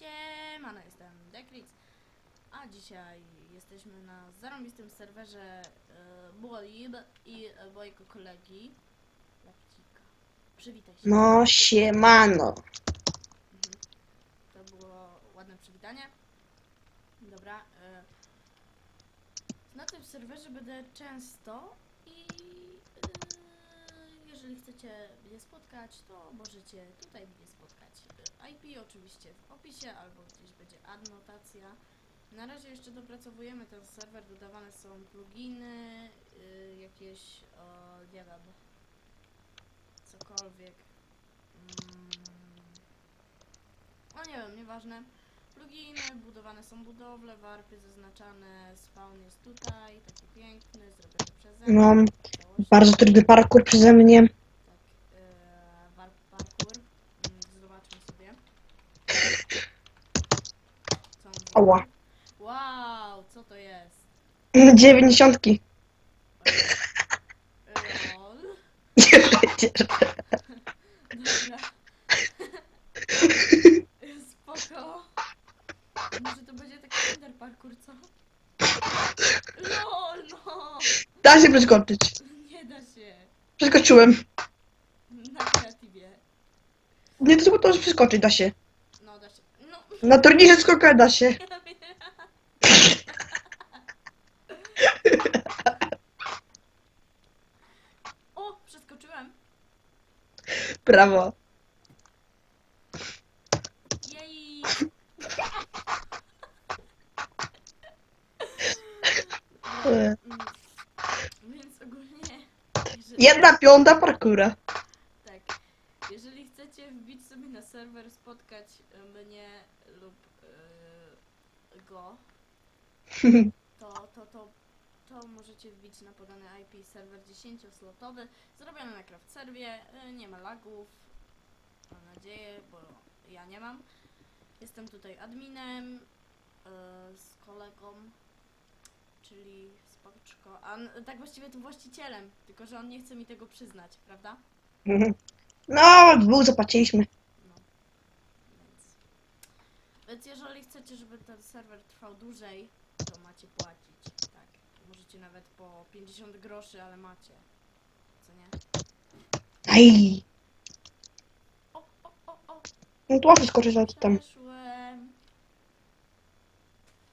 Siemano, jestem Dekrix, a dzisiaj jesteśmy na zarąbistym serwerze e, Bolib i e, mojego kolegi Lapcika. Przywitaj się. No, siemano. Mhm. To było ładne przywitanie. Dobra. E, na tym serwerze będę często jeżeli chcecie mnie spotkać, to możecie tutaj mnie spotkać. IP oczywiście w opisie albo gdzieś będzie adnotacja. Na razie jeszcze dopracowujemy ten serwer, dodawane są pluginy, y, jakieś, o, nie wiem, cokolwiek. Mm, no nie wiem, nieważne. Pluginy, budowane są budowle, warpy zaznaczane, spawn jest tutaj, taki piękny, zrobiony przeze mnie. No, bardzo trudny parkour przeze mnie. Tak, e, warp parkour. Mm, Zobaczmy sobie. Co on zrobił. Ała. Wow, co to jest? Dziewięćdziesiątki. Lol. Nie będziesz. Dobra. Spoko. Może to będzie taki Ender parkour, co? LOL, no! Da się przeskoczyć. Przeskoczyłem. Na kreatywie. Nie to to przeskoczyć da się. No, da się. No. Na turnieju skoka da się. O, przeskoczyłem. Brawo. Jej! E, Mm, Więc ogólnie... jeżeli- Jedna piąta parkura. Tak. Jeżeli chcecie wbić sobie na serwer, spotkać mnie lub e, go, to, to, to, to możecie wbić na podany IP serwer 10-slotowy, zrobiony na craft serwie, e, nie ma lagów, mam nadzieję, bo ja nie mam. Jestem tutaj adminem e, z kolegą, czyli spoczko, a n- tak właściwie to właścicielem, tylko że on nie chce mi tego przyznać, prawda? No, dwóch zapłaciliśmy. No. Więc, więc jeżeli chcecie, żeby ten serwer trwał dłużej, to macie płacić. Tak. Możecie nawet po 50 groszy, ale macie. Co nie? Aj. O, o, o, o! No tu łatwo skoczyć na tam. Przeszłem.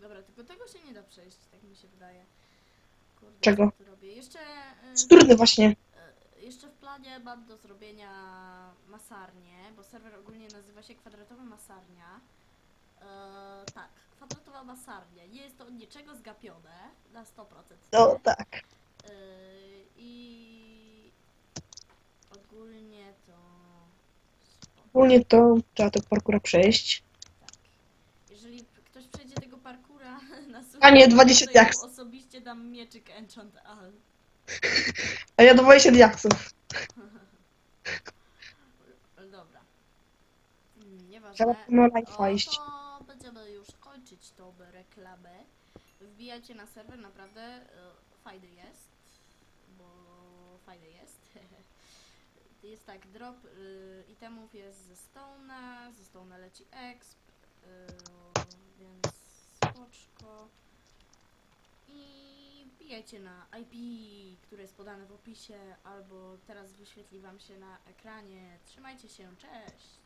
Dobra, tylko tego się nie da przejść, tak mi się wydaje. Czego? robię? Jeszcze, y, Jest trudny właśnie. E, Jeszcze w planie mam do zrobienia masarnię, bo serwer ogólnie nazywa się kwadratowa masarnia. E, tak, kwadratowa masarnia. Nie jest to od niczego zgapione na 100%. No tak. E, I ogólnie to. Ogólnie to trzeba tego parkura przejść. Tak. Jeżeli ktoś przejdzie tego parkura na A nie, sucho, 20 to ja mu diaks. osobiście dam mieczyk Enchant Al. A ja 20 diaksów. Dobra. Mm, Nieważne. Trzeba na live'a O, iść. To będziemy już kończyć tą reklamę. Wbijajcie na serwer, naprawdę e, fajny jest. Bo fajny jest. jest tak, drop y, itemów jest ze Stone'a, ze Stone'a leci exp, y, więc spoczko. I wbijajcie na IP, które jest podane w opisie, albo teraz wyświetli Wam się na ekranie. Trzymajcie się, cześć!